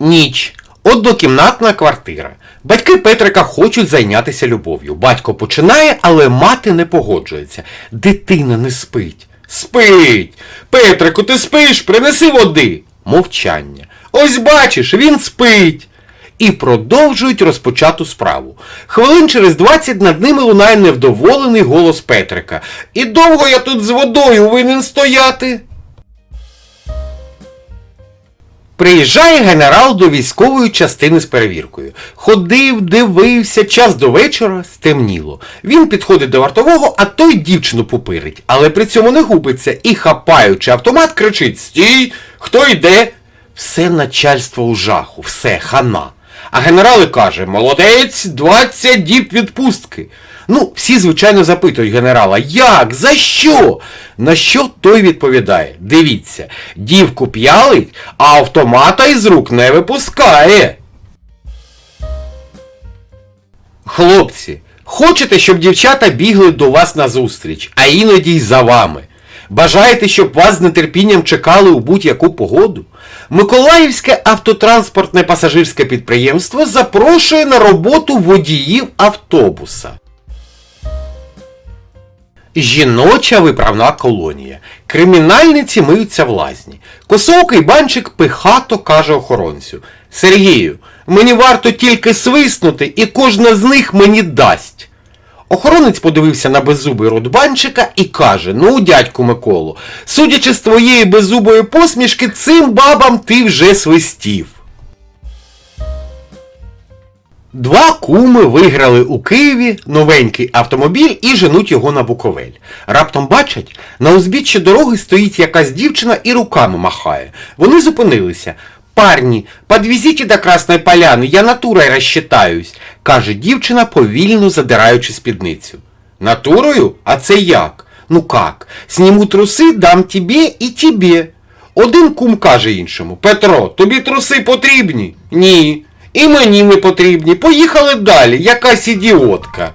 Ніч. Однокімнатна квартира. Батьки Петрика хочуть зайнятися любов'ю. Батько починає, але мати не погоджується. Дитина не спить. Спить. Петрику, ти спиш, принеси води. Мовчання. Ось бачиш, він спить. І продовжують розпочату справу. Хвилин через 20 над ними лунає невдоволений голос Петрика. І довго я тут з водою винен стояти? Приїжджає генерал до військової частини з перевіркою. Ходив, дивився, час до вечора стемніло. Він підходить до вартового, а той дівчину попирить, але при цьому не губиться і, хапаючи автомат, кричить Стій! Хто йде? Все начальство у жаху, все, хана. А генерал і каже, молодець, 20 діб відпустки. Ну, всі, звичайно, запитують генерала, як? За що? На що той відповідає: Дивіться, дівку п'ялить, а автомата із рук не випускає. Хлопці, хочете, щоб дівчата бігли до вас на зустріч, а іноді й за вами? Бажаєте, щоб вас з нетерпінням чекали у будь-яку погоду? Миколаївське автотранспортне пасажирське підприємство запрошує на роботу водіїв автобуса. Жіноча виправна колонія. Кримінальниці миються в лазні. Косоокий банчик пихато каже охоронцю. Сергію, мені варто тільки свиснути, і кожна з них мені дасть. Охоронець подивився на беззубий рот банчика і каже: Ну, дядьку Миколу, судячи з твоєї беззубої посмішки, цим бабам ти вже свистів. Два куми виграли у Києві новенький автомобіль і женуть його на Буковель. Раптом бачать, на узбіччі дороги стоїть якась дівчина і руками махає. Вони зупинилися. Парні, подвезите до Красної Поляни, я натурой розчитаюсь, каже дівчина, повільно задираючи спідницю. Натурою? А це як? Ну как? Сніму труси, дам тебе і тебе. Один кум каже іншому: Петро, тобі труси потрібні? Ні. І мені не потрібні. Поїхали далі, якась ідіотка.